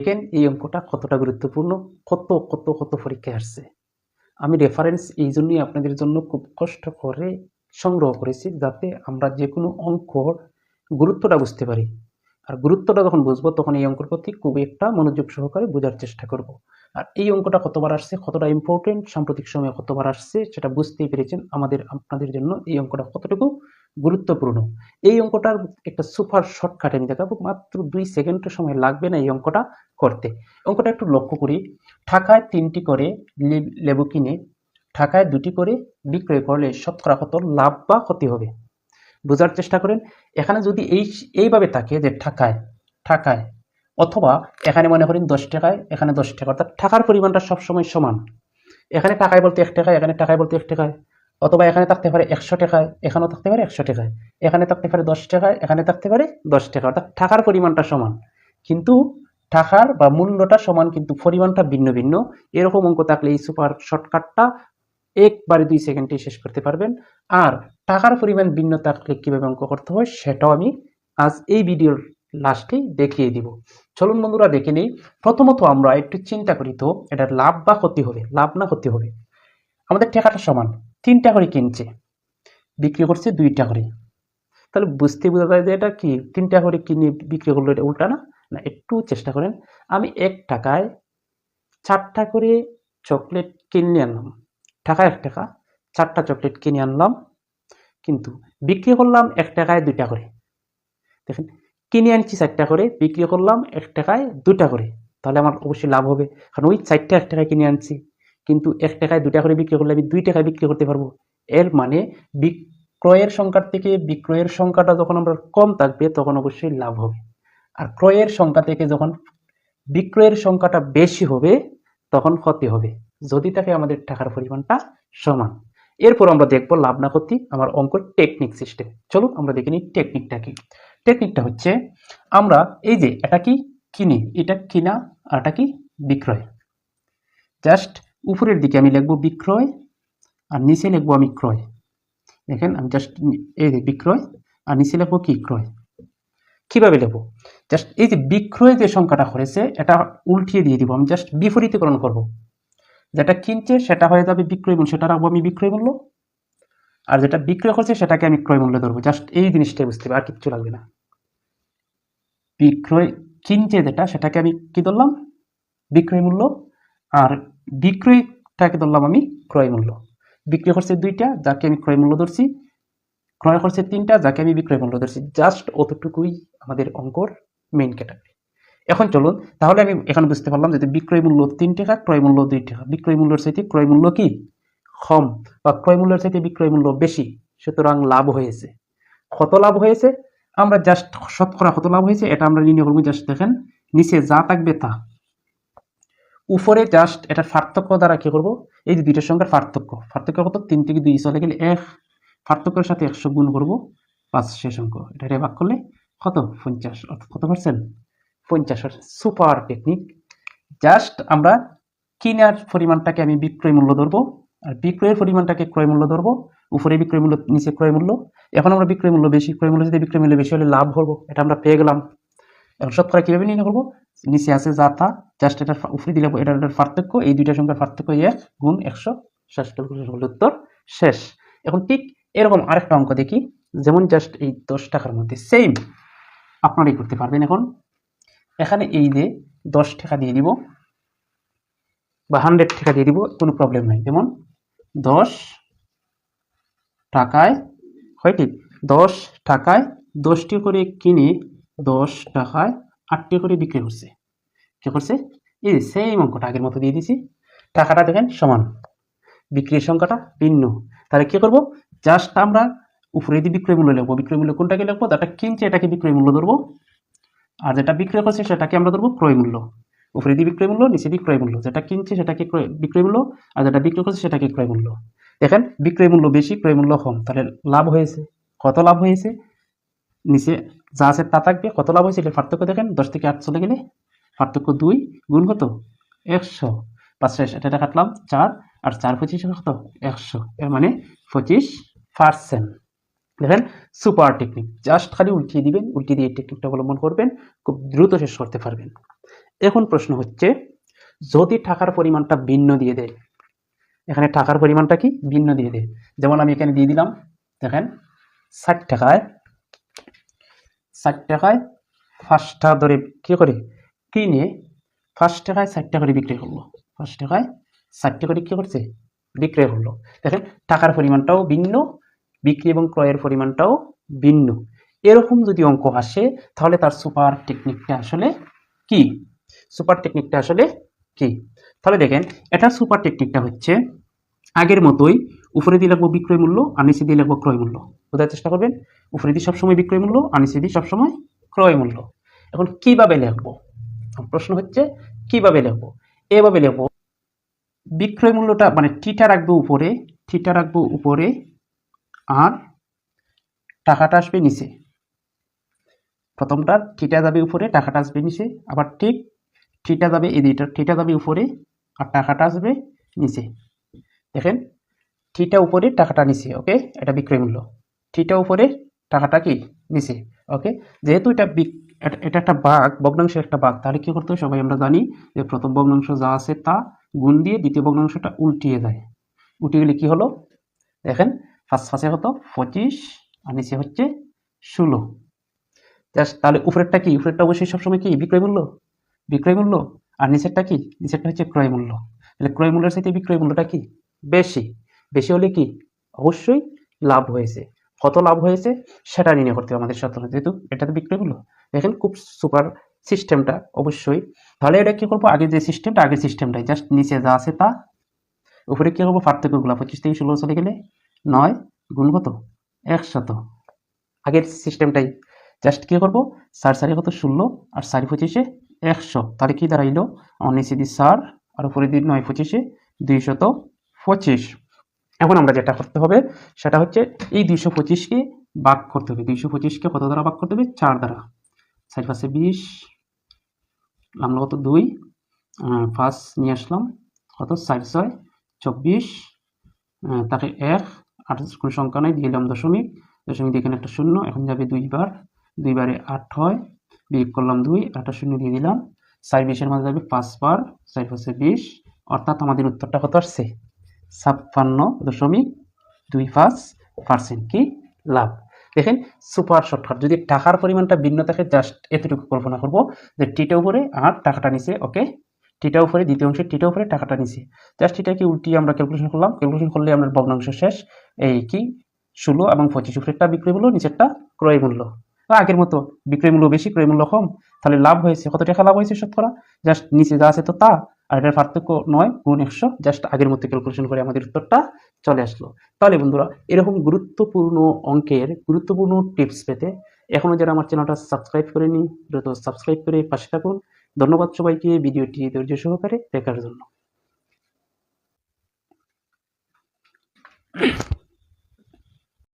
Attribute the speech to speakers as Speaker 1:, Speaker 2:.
Speaker 1: দেখেন এই অঙ্কটা কতটা গুরুত্বপূর্ণ, কত কত কত পরীক্ষায় আসছে। আমি রেফারেন্স এই জন্যই আপনাদের জন্য খুব কষ্ট করে সংগ্রহ করেছি যাতে আমরা যে কোনো অঙ্কর গুরুত্বটা বুঝতে পারি। আর গুরুত্বটা যখন বুঝব তখন এই অঙ্কের প্রতি খুব একটা মনোযোগ সহকারে বোঝার চেষ্টা করব। আর এই অঙ্কটা কতবার আসছে, কতটা ইম্পর্টেন্ট সাম্প্রতিক সময়ে কতবার আসছে, সেটা বুঝতেই পেরেছেন আমাদের, আপনাদের জন্য এই অঙ্কটা কতটুকু গুরুত্বপূর্ণ। এই অঙ্কটার একটা সুপার শর্টকাট আমি দেখাবো। মাত্র দুই সেকেন্ডের সময় লাগবে না এই অঙ্কটা করতে। অঙ্কটা একটু লক্ষ্য করি। ঢাকায় তিনটি করে লেবু কিনে, ঢাকায় দুটি করে বিক্রয় করলে শতকরা কত লাভ বা ক্ষতি হবে? বোঝার চেষ্টা করেন। এখানে যদি এই, এইভাবে থাকে যে ঢাকায় ঢাকায়, অথবা এখানে মনে করেন দশ টাকায়, এখানে দশ টাকা অর্থাৎ টাকার পরিমাণটা সবসময় সমান। এখানে টাকায় বলতে এক টাকায়, এখানে টাকায় বলতে এক টাকায়। অথবা এখানে থাকতে পারে একশো টাকায় এখানেও থাকতে পারে একশো টাকায় এখানে থাকতে পারে দশ টাকায় এখানে থাকতে পারে দশ টাকা। অর্থাৎ টাকার পরিমাণটা সমান। কিন্তু টাকার বা মূল্যটা সমান, কিন্তু পরিমাণটা ভিন্ন ভিন্ন। এরকম অঙ্ক থাকলে এই সুপার শর্টকাটটা একবারে দুই সেকেন্ডে শেষ করতে পারবেন। আর টাকার পরিমাণ ভিন্ন থাকলে কীভাবে অঙ্ক করতে হয় সেটাও আমি আজ এই ভিডিওর লাস্টেই দেখিয়ে দিব। চলুন বন্ধুরা, দেখে নেই। প্রথমত আমরা একটু চিন্তা করি তো এটার লাভ বা ক্ষতি হবে, লাভ না ক্ষতি হবে? আমাদের টাকাটা সমান। তিনটা করে কিনছে। বিক্রি করছে দুইটা করে। তাহলে বুঝতে বোঝা যায় যে এটা কি? তিনটা করে কিনে বিক্রি করল এটা উল্টা না? না, একটু চেষ্টা করেন। আমি এক টাকায় চারটা করে চকলেট কিনে আনলাম। টাকা এক টাকা, চারটা চকলেট কিনে আনলাম। কিন্তু বিক্রি করলাম এক টাকায় দুইটা করে। দেখেন, কিনে আনছি চারটা করে, বিক্রি করলাম এক টাকায় দুটা করে। তাহলে আমার অবশ্যই লাভ হবে। কারণ ওই চারটা এক টাকায় কিনে আনছি। কিন্তু এক টাকায় দুটা করে বিক্রি করলে আমি দুই টাকায় বিক্রি করতে পারব। এর মানে বিক্রয়ের সংখ্যার থেকে বিক্রয়ের সংখ্যাটা যখন আমরা কম থাকবে, তখন অবশ্যই লাভ হবে। আর ক্রয়ের সংখ্যা থেকে যখন বিক্রয়ের সংখ্যাটা বেশি হবে, তখন ক্ষতি হবে। যদি থাকে আমাদের টাকার পরিমাণটা সমান। এরপর আমরা দেখব লাভ না ক্ষতি, আমার অঙ্ক টেকনিক সিস্টেম চলুন আমরা দেখে নিই টেকনিকটা কি। টেকনিকটা হচ্ছে, আমরা এই যে এটা কি কিনি, এটা কিনা, আর এটা কি বিক্রয়। জাস্ট উপরের দিকে আমি লিখব বিক্রয়, আর নিচে লিখব আমি ক্রয়। দেখেন, আমি জাস্ট এই যে বিক্রয়, আর নিচে লিখব কি ক্রয়। কীভাবে লিখব? জাস্ট এই যে বিক্রয় যে সংখ্যাটা করেছে এটা উল্টিয়ে দিয়ে দিব। আমি জাস্ট বিপরীতকরণ করব। যেটা কিনছে, সেটা হয়ে যাবে বিক্রয় মূল্য। সেটা রাখব আমি বিক্রয় মূল্য। আর যেটা বিক্রয় করছে, সেটাকে আমি ক্রয় মূল্য ধরবো। জাস্ট এই জিনিসটাই বুঝতে হবে আর কিচ্ছু লাগবে না। বিক্রয় কিনছে যেটা, সেটাকে আমি কি ধরলাম? বিক্রয় মূল্য। আর বিক্রয়টাকে ধরলাম আমি ক্রয় মূল্য। বিক্রয় করছে দুইটা, যাকে আমি ক্রয় মূল্য ধরছি, ক্রয় করছে তিনটা, যাকে আমি বিক্রয় মূল্য ধরছি। জাস্ট অতটুকুই আমাদের অঙ্কর মেইন ক্যাটাগরি এখন চলুন, তাহলে আমি এখানে বুঝতে পারলাম যে বিক্রয় মূল্য তিন টাকা, ক্রয় মূল্য দুই টাকা। বিক্রয় মূল্যের চাইতে ক্রয় মূল্য কি? কম, বা ক্রয় মূল্যের চাইতে বিক্রয় মূল্য বেশি, সুতরাং লাভ হয়েছে। কত লাভ হয়েছে? আমরা জাস্ট শতকরা কত লাভ হয়েছে? এটা আমরা নির্ণয় করব, জাস্ট দেখেন, নিচে যা থাকবে তা। উপরে জাস্ট এটার পার্থক্য দ্বারা কি করব? এই যে দুইটার সংখ্যার পার্থক্য। পার্থক্য কত? তিন থেকে দুই চলে গেলে এক। পার্থক্যের সাথে একশো গুণ করব, পাঁচ শেষ অঙ্ক। এটা ভাগ করলে কত? পঞ্চাশ, অর্থাৎ কত পার্সেন্ট পঞ্চাশ সুপার টেকনিক জাস্ট আমরা কিনার পরিমাণটাকে আমি বিক্রয় মূল্য ধরবো, আর বিক্রয়ের পরিমাণটাকে ক্রয় মূল্য ধরবো। উপরে বিক্রয় মূল্য, নিচে ক্রয় মূল্য। এখন আমরা বিক্রয় মূল্য বেশি, ক্রয় মূল্য যদি বিক্রয় মূল্য বেশি হলে লাভ করব এটা আমরা পেয়ে গেলাম। এখন শতকরা কীভাবে নির্ণয় করব? নিচে আছে যা তা জাস্ট এটা উপরে দিলে এটা এটার পার্থক্য, এই দুইটা সংখ্যার পার্থক্য এক গুণ একশো হলো উত্তর শেষ। এখন ঠিক এরকম আরেকটা অঙ্ক দেখি, যেমন জাস্ট এই দশ টাকার মধ্যে সেম আপনারাই করতে পারবেন এখন। এখানে এই যে দশ টাকা দিয়ে দিব বা হান্ড্রেড টাকা দিয়ে দিব, কোনো প্রবলেম নাই। যেমন দশ টাকায়, হয় ঠিক, দশ টাকায় দশটি করে কিনে দশ টাকায় আটটি করে বিক্রি করছে। কি করছে? এই সেম অঙ্কটা আগের মতো দিয়ে দিছি টাকাটা দেখেন সমান। বিক্রির সংখ্যাটা ভিন্ন। তাহলে কি করব? জাস্ট আমরা উপরে দিয়ে বিক্রয় মূল্য লিখব। বিক্রয় মূল্য কোনটাকে লিখব? যেটা কিনছে এটাকে বিক্রয় মূল্য ধরবো। আর যেটা বিক্রয় করছে সেটাকে আমরা ধরবো ক্রয় মূল্য। উপরে দিয়ে বিক্রয় মূল্য, নিচে দিয়ে ক্রয় মূল্য। যেটা কিনছে সেটাকে ক্রয়, বিক্রয় মূল্য। আর যেটা বিক্রয় করছে সেটাকে ক্রয় মূল্য। দেখেন বিক্রয় মূল্য বেশি, ক্রয় মূল্য কম। তাহলে লাভ হয়েছে। কত লাভ হয়েছে? নিচে যা আছে তা থাকবে। কত লাভ হয়েছে এটার পার্থক্য দেখেন, দশ থেকে আট চলে গেলে পার্থক্য দুই গুণ কত? একশো। পাঁচ শেষ এটা কাটলাম চার, আর চার পঁচিশ কত? একশো। এর মানে পঁচিশ পার্সেন্ট দেখেন সুপার টেকনিক জাস্ট খালি উল্টিয়ে দিবেন, উল্টিয়ে দিয়ে টেকনিকটা অবলম্বন করবেন, খুব দ্রুত শেষ করতে পারবেন। এখন প্রশ্ন হচ্ছে, যদি টাকার পরিমাণটা ভিন্ন দিয়ে দেয়, এখানে টাকার পরিমাণটা কি? ভিন্ন দিয়ে দেয়। যেমন আমি এখানে দিয়ে দিলাম, দেখেন, ষাট টাকায় ষাট টাকায় পাঁচটা ধরে কী করে কিনে পাঁচ টাকায় ষাট টাকা করে বিক্রি করল পাঁচ টাকায় ষাট করে কী করছে বিক্রয় করল দেখেন টাকার পরিমাণটাও ভিন্ন বিক্রি এবং ক্রয়ের পরিমাণটাও ভিন্ন। এরকম যদি অঙ্ক আসে, তাহলে তার সুপার টেকনিকটা আসলে কি? সুপার টেকনিকটা আসলে কি? তাহলে দেখেন, এটা সুপার টেকনিকটা হচ্ছে আগের মতোই উপরে দিয়ে লাগবো বিক্রয় মূল্য, আর নিচে দিয়ে লাগবো ক্রয় মূল্য। বোঝার চেষ্টা করবেন। দিয়ে সবসময় বিক্রয় মূল্য দিয়ে সবসময় ক্রয় মূল্য। এখন কীভাবে লিখব? প্রশ্ন হচ্ছে, কীভাবে লিখব? এভাবে লিখব, বিক্রয় মূল্যটা মানে টিটা রাখব উপরে টিটা রাখব উপরে, আর টাকাটা আসবে নিচে। প্রথমটা টিটা যাবে উপরে, টাকাটা আসবে নিচে, আবার ঠিক টিটা যাবে এদিকটা টিটা যাবে উপরে, আর টাকাটা আসবে নিচে। দেখেন টিটা উপরে, টাকাটা নিচে, ওকে? এটা বিক্রয় মূল্য। টিটা উপরে টাকাটা কি? নিচে ওকে যেহেতু এটা এটা- একটা বাঘ, ভগ্নাংশের একটা বাঘ, তাহলে কি করতে হবে? সবাই আমরা জানি যে প্রথম ভগ্নাংশ যা আছে তা গুণ দিয়ে দ্বিতীয় ভগ্নাংশটা উল্টিয়ে যায় উল্টিয়ে গেলে কি হলো? দেখেন ফার্স্ট ফার্স্টে কত? পঁচিশ, আর নিচে হচ্ছে ষোলো। তাহলে উপরেরটা কি? উপরেরটা অবশ্যই সবসময় কি? বিক্রয় মূল্য? বিক্রয় মূল্য? আর নিচেরটা কি? নিচেরটা হচ্ছে ক্রয় মূল্য। তাহলে ক্রয় মূল্যের সাথে বিক্রয় মূল্যটা কি? বেশি। বেশি হলে কি? অবশ্যই লাভ হয়েছে। কত লাভ হয়েছে সেটা নির্ণয় করতে হবে আমাদের সাথে যেহেতু এটা তো বিক্রয় মূল্য। দেখেন খুব সুপার সিস্টেমটা অবশ্যই। তাহলে এটা কী করব? আগে যে সিস্টেমটা আগের সিস্টেমটাই জাস্ট নিচে যা আছে তা। উপরে কী করব? পার্থক্যগুলো। পঁচিশ থেকে ষোলো চলে গেলে নয় গুণ কত? একশত। আগের সিস্টেমটাই জাস্ট কী করব? চার সারি কত? ষোলো। আর চারি পঁচিশে একশো। তাহলে কী দাঁড়াইলো? আমার দিয়ে চার আর উপরে দিয়ে নয় পঁচিশে দুইশত পঁচিশ। এখন আমরা যেটা করতে হবে, সেটা হচ্ছে এই দুইশো পঁচিশকে বাক করতে হবে। দুইশো পঁচিশকে কত দ্বারা ভাগ করতে হবে? চার দ্বারা। চার পাশে বিশ আমরা কত দুই পাঁচ নিয়ে আসলাম, কত? চার ছয়, চব্বিশ তাকে এক, আট কোনো সংখ্যা নাই দিলাম দশমিক। দশমিক দিয়ে একটা শূন্য, এখন যাবে দুইবার দুইবারে আট হয়, বিয়োগ করলাম দুই একটা শূন্য দিয়ে দিলাম। চার বিশের মাঝে যাবে পাঁচবার চার পাঁচে বিশ। অর্থাৎ আমাদের উত্তরটা কত আসছে? ছাপ্পান্ন দশমিক দুই পাঁচ পার্সেন্ট কি লাভ? দেখেন সুপার শর্টকাট যদি টাকার পরিমাণটা ভিন্ন থাকে জাস্ট এতটুকু কল্পনা করব যে টিটা উপরে আর টাকাটা নিচে ওকে টিটা উপরে, দ্বিতীয় অংশে টিটা উপরে, টাকাটা নিচে। জাস্ট এটাকে উল্টিয়ে আমরা ক্যালকুলেশন করলাম? ক্যালকুলেশন করলে আমরা ভগ্নাংশ শেষ। এই কি? ষোলো এবং পঁচিশ উপরেরটা বিক্রয় মূল্য, নিচেরটা ক্রয় মূল্য। আগের মতো বিক্রয় মূল্য বেশি, ক্রয় মূল্য কম, তাহলে লাভ হয়েছে। কত টাকা লাভ হয়েছে শতকরা? জাস্ট নিচে যা আছে তো তা। আর এটার পার্থক্য নয়, গুণ একশো। জাস্ট আগের মতো ক্যালকুলেশন করে আমাদের উত্তরটা চলে আসলো। তাহলে বন্ধুরা, এরকম গুরুত্বপূর্ণ অঙ্কের গুরুত্বপূর্ণ টিপস পেতে এখনও যারা আমার চ্যানেলটা সাবস্ক্রাইব করেনি, দ্রুত সাবস্ক্রাইব করে পাশে থাকুন। ধন্যবাদ সবাইকে ভিডিওটি ধৈর্য সহকারে দেখার জন্য।